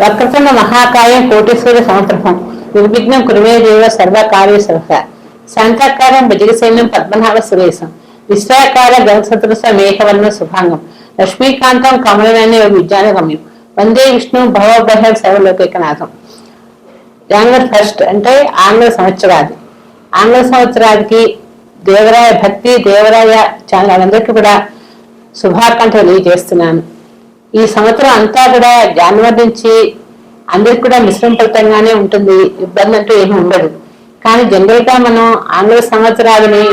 వక్రతుండ మహాకాయం కోటేశ్వర సంవత్సరం నిర్విఘ్నం కురుమే దేవ సర్వకార్య సర్వ. శాంతాకారం పద్మనాభ సురేశం. విశ్వాకార గణసదృశ మేఘవర్ణ శుభాంగం. లక్ష్మీకాంతం కమలనైన విజ్ఞానగమ్యం వందే విష్ణు భవభయ సర్వలోకైకనాథం. జాన్వరి ఫస్ట్ అంటే ఆంగ్ల సంవత్సరాది. ఆంగ్ల సంవత్సరాదికి దేవరాయ భక్తి దేవరాయ ఛానల్ అందరికీ కూడా శుభాకాంక్షలు తెలియజేస్తున్నాను. ఈ సంవత్సరం అంతా కూడా జనవరి నుంచి అందరికి కూడా మిశ్రమ ఫలితంగానే ఉంటుంది. ఇబ్బంది అంటూ ఏమి ఉండదు. కానీ జనరల్గా మనం ఆంగ్ల సంవత్సరాలని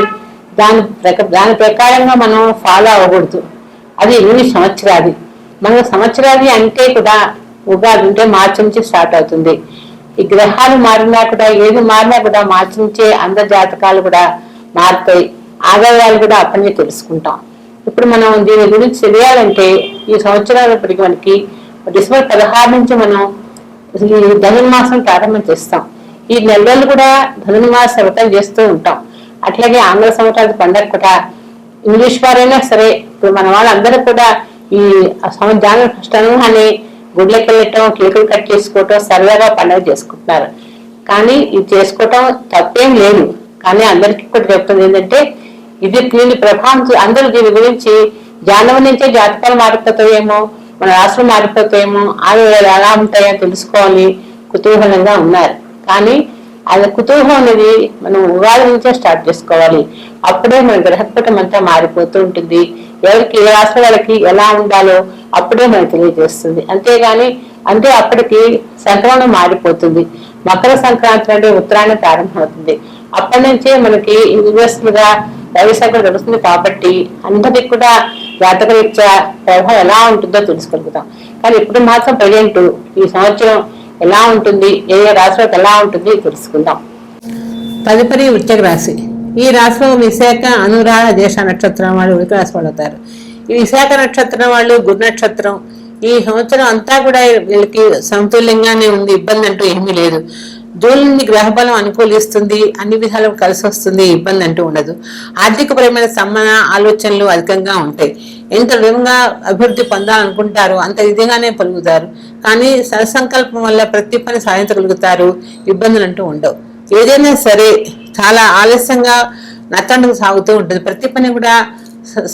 దాని ప్రక- దాని ప్రకారంగా మనం ఫాలో అవ్వకూడదు. అది ఎనిమిది సంవత్సరాది. మన సంవత్సరాది అంటే కూడా ఉగాది అంటే మార్చి నుంచి స్టార్ట్ అవుతుంది. ఈ గ్రహాలు మారినా కూడా ఏది మారినా కూడా మార్చి నుంచే అందరి జాతకాలు కూడా మారుతాయి. ఆదాయాలు కూడా అప్పటి తెలుసుకుంటాం. ఇప్పుడు మనం దీని గురించి తెలియాలంటే ఈ సంవత్సరాలప్పటికి మనకి డిసెంబర్ పదహారు నుంచి మనం ఈ ధనుర్మాసం ప్రారంభం చేస్తాం. ఈ నెల రోజులు కూడా ధనుర్మాస వ్రతం చేస్తూ ఉంటాం. అట్లాగే ఆంగ్ల సంవత్సరాల పండగ కూడా. ఇంగ్లీష్ వారైనా సరే ఇప్పుడు మన వాళ్ళందరూ కూడా ఈ సంవత్సరాల ఫస్ట్ అని గుడ్లకి వెళ్ళటం కేకులు కట్ చేసుకోవటం సరదాగా పండగ చేసుకుంటున్నారు. కానీ ఇది చేసుకోవటం తప్పేం లేదు. కానీ అందరికీ కూడా చెప్తుంది ఏంటంటే ఇది దీని ప్రభావం అందరూ దీని గురించి జానవ నుంచే జాతకాలు మారిపోతాయేమో మన రాష్ట్రం మారిపోతాయేమో ఆదాయాలు ఎలా ఉంటాయో తెలుసుకోవాలి. కుతూహలంగా ఉన్నారు. కానీ అది కుతూహం అనేది మనం ఉగాది నుంచే స్టార్ట్ చేసుకోవాలి. అప్పుడే మన గ్రహపటం అంతా మారిపోతూ ఉంటుంది. ఎవరికి ఏ రాష్ట్ర వాళ్ళకి ఎలా ఉండాలో అప్పుడే మనకు తెలియజేస్తుంది. అంతేగాని అంటే అప్పటికి సంక్రమణం మారిపోతుంది. మకర సంక్రాంతి అంటే ఉత్తరాయణ ప్రారంభమవుతుంది. అప్పటి నుంచే మనకి గా రవి నడుస్తుంది కాబట్టి అందరికి కూడా జాతకరీత్యా ప్రభావం ఎలా ఉంటుందో తెలుసుకోగలుగుతాం కానీ ఇప్పుడు మాత్రం ప్రజెంట్ ఈ సంవత్సరం ఎలా ఉంటుంది ఏ ఏ ఎలా ఉంటుంది తెలుసుకుందాం. తదుపరి వృశ్చిక రాశి. ఈ రాశిలో విశాఖ అనురాధ దేశ నక్షత్రం వాళ్ళు వృత్తి రాశి వాళ్ళు అవుతారు. ఈ విశాఖ నక్షత్రం వాళ్ళు గురు నక్షత్రం. ఈ సంవత్సరం అంతా కూడా వీళ్ళకి సమతుల్యంగానే ఉంది ఇబ్బంది అంటూ ఏమీ లేదు. జోలిని నుండి గ్రహబలం అనుకూలిస్తుంది అన్ని విధాలు కలిసి వస్తుంది ఇబ్బంది అంటూ ఉండదు. ఆర్థికపరమైన సమ్మన ఆలోచనలు అధికంగా ఉంటాయి. ఎంత విధంగా అభివృద్ధి పొందాలనుకుంటారో అంత విధంగానే పలుకుతారు కానీ సరసంకల్పం వల్ల ప్రతి పని సాధించగలుగుతారు ఇబ్బందులు అంటూ ఉండవు. ఏదైనా సరే చాలా ఆలస్యంగా నత్తండుకు సాగుతూ ఉంటుంది. ప్రతి పని కూడా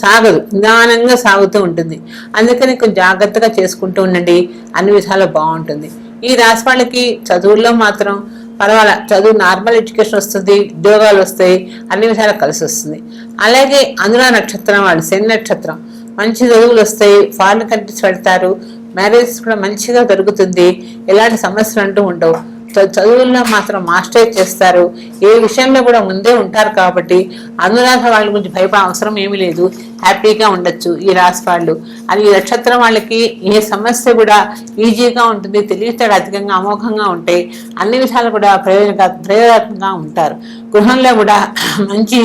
సాగదు. నిదానంగా సాగుతూ ఉంటుంది. అందుకని కొంచెం జాగ్రత్తగా చేసుకుంటూ ఉండండి. అన్ని విధాలు బాగుంటుంది. ఈ రాశి వాళ్ళకి చదువుల్లో మాత్రం పర్వాలా. చదువు నార్మల్ ఎడ్యుకేషన్ వస్తుంది ఉద్యోగాలు వస్తాయి అన్ని విధాలు కలిసి వస్తుంది. అలాగే అనురా నక్షత్రం వాళ్ళు శని నక్షత్రం మంచి చదువులు వస్తాయి ఫారిన్ కంట్రీస్ పెడతారు మ్యారేజ్ కూడా మంచిగా దొరుకుతుంది ఎలాంటి సమస్యలు అంటూ ఉండవు. చదువుల్లో మాత్రం మాస్టర్ చేస్తారు. ఏ విషయంలో కూడా ముందే ఉంటారు కాబట్టి అనురాధ వాళ్ళ గురించి భయపడ అవసరం ఏమీ లేదు. హ్యాపీగా ఉండొచ్చు ఈ రాశి వాళ్ళు. అది ఈ నక్షత్రం వాళ్ళకి ఏ సమస్య కూడా ఈజీగా ఉంటుంది తెలివితేడు అధికంగా అమోఘంగా ఉంటాయి అన్ని విషయాలు కూడా ప్రయోజన ప్రయోజనకంగా ఉంటారు. గృహంలో కూడా మంచి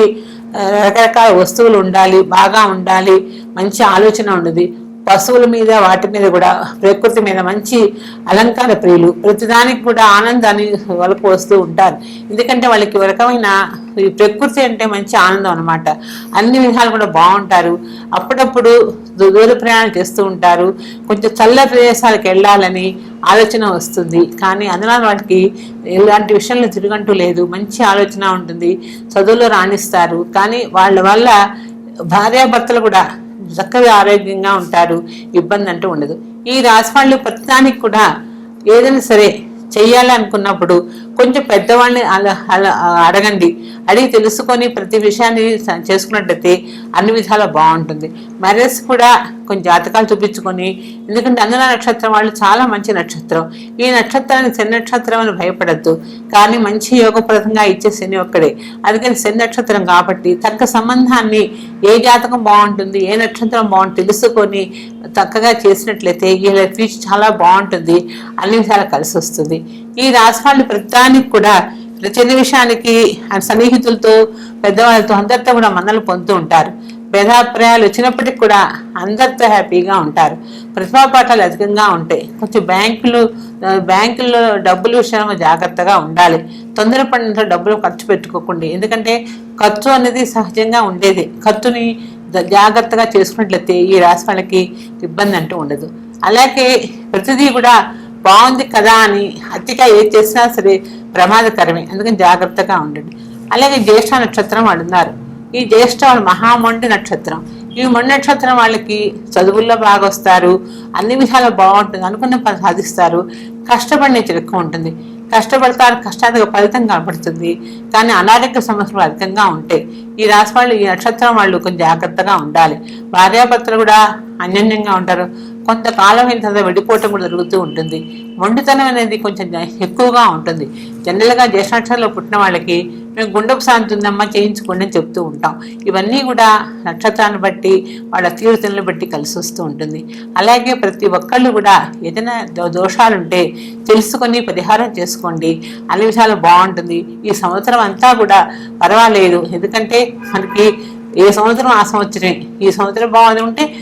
రకరకాల వస్తువులు ఉండాలి బాగా ఉండాలి మంచి ఆలోచన ఉండదు. పశువుల మీద వాటి మీద కూడా ప్రకృతి మీద మంచి అలంకార ప్రియులు. ప్రతిదానికి కూడా ఆనందాన్ని వాళ్ళకు వస్తూ ఉంటారు. ఎందుకంటే వాళ్ళకి ఒక రకమైన ఈ ప్రకృతి అంటే మంచి ఆనందం అనమాట అన్ని విధాలు కూడా బాగుంటారు. అప్పుడప్పుడు దూర ప్రయాణం చేస్తూ ఉంటారు. కొంచెం చల్ల ప్రదేశాలకు వెళ్ళాలని ఆలోచన వస్తుంది. కానీ అందులో వాటికి ఎలాంటి విషయంలో తిరుగంటూ లేదు. మంచి ఆలోచన ఉంటుంది. చదువులో రాణిస్తారు. కానీ వాళ్ళ వల్ల భార్యాభర్తలు కూడా చక్కగా ఆరోగ్యంగా ఉంటారు. ఇబ్బంది అంటూ ఉండదు. ఈ రాశి వాళ్ళు ప్రతిదానికి కూడా ఏదైనా సరే చెయ్యాలనుకున్నప్పుడు కొంచెం పెద్దవాళ్ళని అలా అలా అడగండి. అడిగి తెలుసుకొని ప్రతి విషయాన్ని స- చేసుకున్నట్టయితే అన్ని విధాలా బాగుంటుంది. మ్యారేజ్ కూడా కొంచెం జాతకాలు చూపించుకొని ఎందుకంటే అందులో నక్షత్రం వాళ్ళు చాలా మంచి నక్షత్రం. ఈ నక్షత్రానికి శని నక్షత్రం అని భయపడద్దు. కానీ మంచి యోగప్రదంగా ఇచ్చే శని ఒక్కడే. అందుకని శని నక్షత్రం కాబట్టి తక్క సంబంధాన్ని ఏ జాతకం బాగుంటుంది ఏ నక్షత్రం బాగుంటుంది తెలుసుకొని చక్కగా చేసినట్లయితే వీళ్ళ చాలా బాగుంటుంది. అన్ని విషయాలు కలిసి వస్తుంది ఈ రాశి వాళ్ళు ప్రతిదానికి కూడా చిన్న విషయానికి ఆ సన్నిహితులతో పెద్దవాళ్ళతో అందరితో కూడా మన్నలు పొందుతూ ఉంటారు. భేదాభిప్రాయాలు వచ్చినప్పటికి కూడా అందరితో హ్యాపీగా ఉంటారు. ప్రతిభా పాఠాలు అధికంగా ఉంటాయి. కొంచెం బ్యాంకులు బ్యాంకుల్లో డబ్బుల విషయంలో జాగ్రత్తగా ఉండాలి. తొందరపడినంత డబ్బులు ఖర్చు పెట్టుకోకండి. ఎందుకంటే ఖర్చు అనేది సహజంగా ఉండేది. ఖర్చుని జాగ్రత్తగా చేసుకున్నట్లయితే ఈ రాశి వాళ్ళకి ఇబ్బంది అంటూ ఉండదు. అలాగే ప్రతిదీ కూడా బాగుంది కదా అని అతిగా ఏది చేసినా సరే ప్రమాదకరమే. అందుకని జాగ్రత్తగా ఉండండి. అలాగే జ్యేష్ఠ నక్షత్రం వాళ్ళు ఉన్నారు. ఈ జ్యేష్ఠ వాళ్ళు మహామండి నక్షత్రం. ఈ మొండి నక్షత్రం వాళ్ళకి చదువుల్లో బాగా వస్తారు అన్ని విధాలు బాగుంటుంది. అనుకున్న పని సాధిస్తారు. కష్టపడిన నేచర్ ఎక్కువ ఉంటుంది. కష్టపడతారు. కష్టానికి ఫలితం కనపడుతుంది. కానీ అనారోగ్య సమస్యలు అధికంగా ఉంటాయి. ఈ రాశి వాళ్ళు ఈ నక్షత్రం వాళ్ళు కొంచెం జాగ్రత్తగా ఉండాలి. భార్యాభర్తలు కూడా అన్యోన్యంగా ఉంటారు. కొంతకాలం అయిన తర్వాత వెళ్ళిపోవటం కూడా జరుగుతూ ఉంటుంది. మొండితనం అనేది కొంచెం ఎక్కువగా ఉంటుంది. జనరల్గా జ్యేష్ఠనక్షత్రంలో పుట్టిన వాళ్ళకి మేము గుండెపు శాంతి ఉందమ్మా చేయించుకోండి అని చెప్తూ ఉంటాం. ఇవన్నీ కూడా నక్షత్రాన్ని బట్టి వాళ్ళ తీవ్రతలను బట్టి కలిసి వస్తూ ఉంటుంది. అలాగే ప్రతి ఒక్కళ్ళు కూడా ఏదైనా దో- దోషాలుంటే తెలుసుకొని పరిహారం చేసుకోండి. అన్ని విషయాలు బాగుంటుంది. ఈ సంవత్సరం అంతా కూడా పర్వాలేదు. ఎందుకంటే మనకి ఏ సంవత్సరం ఆ సంవత్సరం ఈ సంవత్సరం బాగుంది ఉంటే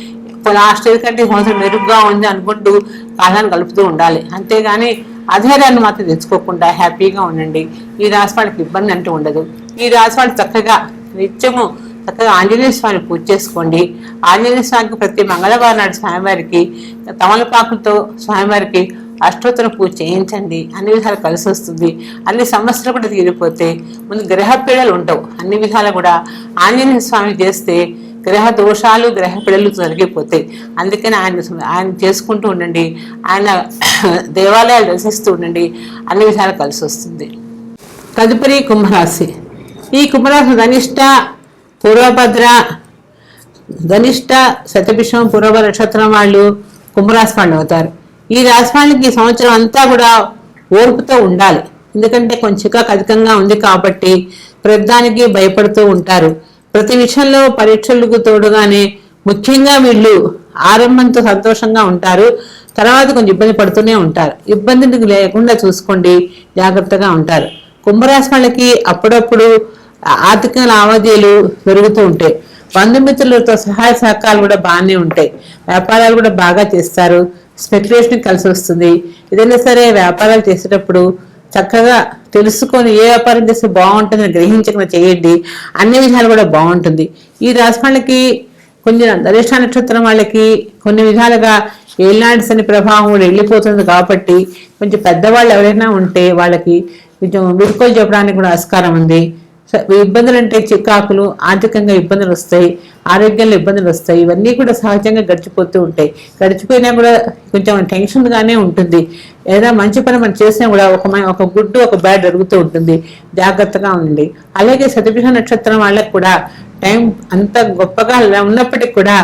లాస్ట్ ఇయర్ కంటే సంవత్సరం మెరుగ్గా ఉంది అనుకుంటూ కాలాన్ని గలుపుతూ ఉండాలి. అంతేగాని అధైర్యాన్ని మాత్రం తెచ్చుకోకుండా హ్యాపీగా ఉండండి. ఈ రాశి వాళ్ళకి ఇబ్బంది అంటూ ఉండదు. ఈ రాశి వాళ్ళు చక్కగా నిత్యము చక్కగా ఆంజనేయ స్వామిని పూజ చేసుకోండి. ఆంజనేయ స్వామికి ప్రతి మంగళవారం నాడు స్వామివారికి తమలపాకులతో స్వామివారికి అష్టోత్తర పూజ చేయించండి. అన్ని విధాలు కలిసి వస్తుంది. అన్ని సమస్యలు కూడా తీరిపోతే ముందు గ్రహ పీడలు ఉండవు. అన్ని విధాలు కూడా ఆంజనేయ స్వామి చేస్తే గ్రహ దోషాలు గ్రహ పిడలు తొలగిపోతాయి అందుకని ఆయన ఆయన చేసుకుంటూ ఉండండి. ఆయన దేవాలయాలు దర్శిస్తూ ఉండండి. అన్ని విధాలు కలిసి వస్తుంది. తదుపరి కుంభరాశి. ఈ కుంభరాశి ధనిష్ట పూర్వభద్ర ధనిష్ట శతభిషం పూర్వ నక్షత్రం వాళ్ళు కుంభరాశి వాళ్ళు అవుతారు. ఈ రాశి వాళ్ళకి ఈ సంవత్సరం అంతా కూడా ఓర్పుతో ఉండాలి. ఎందుకంటే కొంచెం అధికంగా ఉంది కాబట్టి ప్రతిదానికి భయపడుతూ ఉంటారు. ప్రతి విషయంలో పరీక్షలకు తోడుగానే ముఖ్యంగా వీళ్ళు ఆరంభంతో సంతోషంగా ఉంటారు. తర్వాత కొంచెం ఇబ్బంది పడుతూనే ఉంటారు. ఇబ్బంది లేకుండా చూసుకోండి. జాగ్రత్తగా ఉంటారు. కుంభరాశి వాళ్ళకి అప్పుడప్పుడు ఆర్థిక లావాదేవీలు పెరుగుతూ ఉంటాయి. బంధుమిత్రులతో సహాయ సహకారాలు కూడా బాగానే ఉంటాయి. వ్యాపారాలు కూడా బాగా చేస్తారు. స్పెక్యులేషన్ కలిసి వస్తుంది. ఏదైనా సరే వ్యాపారాలు చేసేటప్పుడు చక్కగా తెలుసుకొని ఏ వ్యాపారం చేస్తే బాగుంటుందని గ్రహించకుండా చేయండి. అన్ని విధాలు కూడా బాగుంటుంది. ఈ రాశి వాళ్ళకి కొంచెం ధరిష్ట నక్షత్రం వాళ్ళకి కొన్ని విధాలుగా ఏలాంటి శని ప్రభావం కూడా వెళ్ళిపోతుంది కాబట్టి కొంచెం పెద్దవాళ్ళు ఎవరైనా ఉంటే వాళ్ళకి కొంచెం విడుకోలు చెప్పడానికి కూడా ఆస్కారం ఉంది. ఇబ్బందులు అంటే చికాకులు ఆర్థికంగా ఇబ్బందులు వస్తాయి ఆరోగ్యంలో ఇబ్బందులు వస్తాయి ఇవన్నీ కూడా సహజంగా గడిచిపోతూ ఉంటాయి. గడిచిపోయినా కూడా కొంచెం టెన్షన్గానే ఉంటుంది. ఏదైనా మంచి పని మనం చేసినా కూడా ఒక ఒక గుడ్డు ఒక బ్యాడ్ జరుగుతూ ఉంటుంది. జాగ్రత్తగా ఉండండి అలాగే శతభిష నక్షత్రం వాళ్ళకి కూడా టైం అంత గొప్పగా ఉన్నప్పటికీ కూడా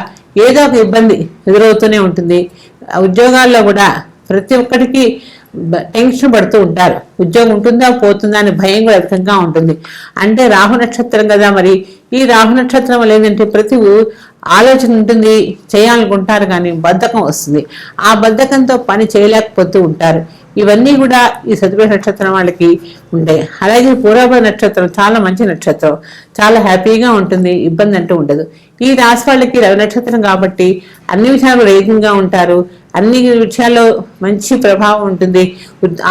ఏదో ఒక ఇబ్బంది ఎదురవుతూనే ఉంటుంది. ఉద్యోగాల్లో కూడా ప్రతి ఒక్కరికి టెన్షన్ పడుతూ ఉంటారు. ఉద్యోగం ఉంటుందా పోతుందా అనే భయం కూడా అధికంగా ఉంటుంది. అంటే రాహు నక్షత్రం కదా మరి. ఈ రాహు నక్షత్రం వల్ల ఏంటంటే ప్రతి ఆలోచన ఉంటుంది. చేయాలనుకుంటారు కానీ బద్ధకం వస్తుంది. ఆ బద్ధకంతో పని చేయలేకపోతూ ఉంటారు. ఇవన్నీ కూడా ఈ సతుపేట నక్షత్రం వాళ్ళకి ఉంటాయి అలాగే పూర్వభ నక్షత్రం చాలా మంచి నక్షత్రం. చాలా హ్యాపీగా ఉంటుంది ఇబ్బంది అంటూ ఉండదు. ఈ రాశి వాళ్ళకి రవి నక్షత్రం కాబట్టి అన్ని విషయాలు రేఖంగా ఉంటారు. అన్ని విషయాల్లో మంచి ప్రభావం ఉంటుంది.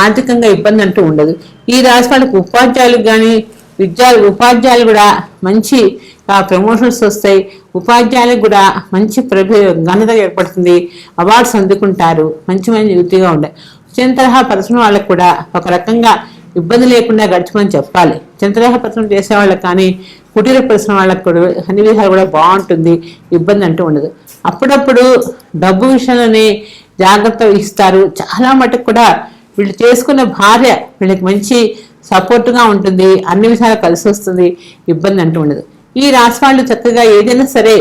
ఆర్థికంగా ఇబ్బంది అంటూ ఉండదు. ఈ రాశి వాళ్ళకి ఉపాధ్యాయులకు కానీ విద్యా ఉపాధ్యాయులు కూడా మంచి ప్రమోషన్స్ వస్తాయి. ఉపాధ్యాయులకు కూడా మంచి ప్రభ ఘనత ఏర్పడుతుంది. అవార్డ్స్ అందుకుంటారు. మంచి మంచి వృత్తిగా ఉంటాయి చింతరహా పరిశ్రమ వాళ్ళకు కూడా ఒక రకంగా ఇబ్బంది లేకుండా గడిచమని చెప్పాలి. చింతరహ తరహా పరిశ్రమ చేసే వాళ్ళకి కానీ కుటీర పరిశ్రమ వాళ్ళకి కూడా అన్ని విధాలు కూడా బాగుంటుంది ఇబ్బంది అంటూ ఉండదు. అప్పుడప్పుడు డబ్బు విషయంలోనే జాగ్రత్త వహిస్తారు. చాలా మటుకు కూడా వీళ్ళు చేసుకున్న భార్య వీళ్ళకి మంచి సపోర్ట్గా ఉంటుంది అన్ని విధాలు కలిసి వస్తుంది ఇబ్బంది అంటూ ఉండదు. ఈ రాశి వాళ్ళు చక్కగా ఏదైనా సరే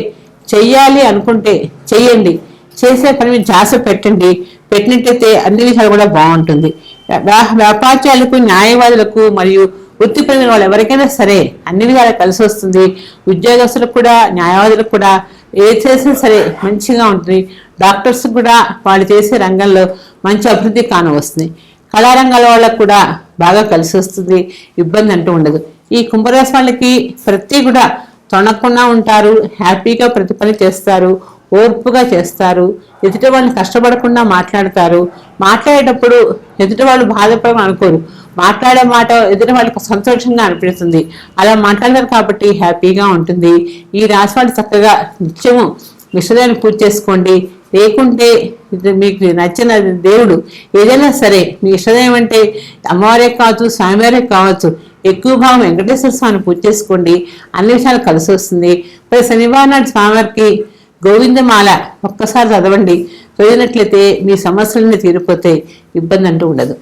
చెయ్యాలి అనుకుంటే చెయ్యండి. చేసే పని మీద ధ్యాస పెట్టండి. పెట్టినట్టయితే అన్ని విషయాలు కూడా బాగుంటుంది. వ్యా- వ్యాపారాలకు న్యాయవాదులకు మరియు వృత్తిపరమైన వాళ్ళు ఎవరికైనా సరే అన్ని విధాలు కలిసి వస్తుంది. ఉద్యోగస్తులకు కూడా న్యాయవాదులకు కూడా ఏ చేసినా సరే మంచిగా ఉంటుంది. డాక్టర్స్ కూడా వాళ్ళు చేసే రంగంలో మంచి అభివృద్ధి కానవస్తుంది. కళారంగాల వాళ్ళకు కూడా బాగా కలిసి వస్తుంది. ఇబ్బంది అంటూ ఉండదు. ఈ కుంభరాశి వాళ్ళకి ప్రతి కూడా తొనకుండా ఉంటారు. హ్యాపీగా ప్రతి పని చేస్తారు. ఓర్పుగా చేస్తారు. ఎదుట వాళ్ళు కష్టపడకుండా మాట్లాడతారు. మాట్లాడేటప్పుడు ఎదుట వాళ్ళు బాధపడమని అనుకోరు. మాట్లాడే మాట ఎదుట వాళ్ళకి సంతోషంగా అనిపిస్తుంది. అలా మాట్లాడతారు కాబట్టి హ్యాపీగా ఉంటుంది. ఈ రాశి వాళ్ళు చక్కగా నిత్యము మిశ్రదాన్ని పూజ చేసుకోండి. లేకుంటే మీకు నచ్చిన దేవుడు ఏదైనా సరే మీ ఇష్టదయం అంటే అమ్మవారే కావచ్చు స్వామివారే కావచ్చు ఎక్కువ భావం వెంకటేశ్వర స్వామిని పూజ చేసుకోండి. అన్ని విషయాలు కలిసి వస్తుంది. ప్రతి శనివారం నాడు స్వామివారికి గోవిందమాల ఒక్కసారి చదవండి. చదివినట్లయితే మీ సమస్యలన్నీ తీరిపోతే ఇబ్బంది అంటూ ఉండదు.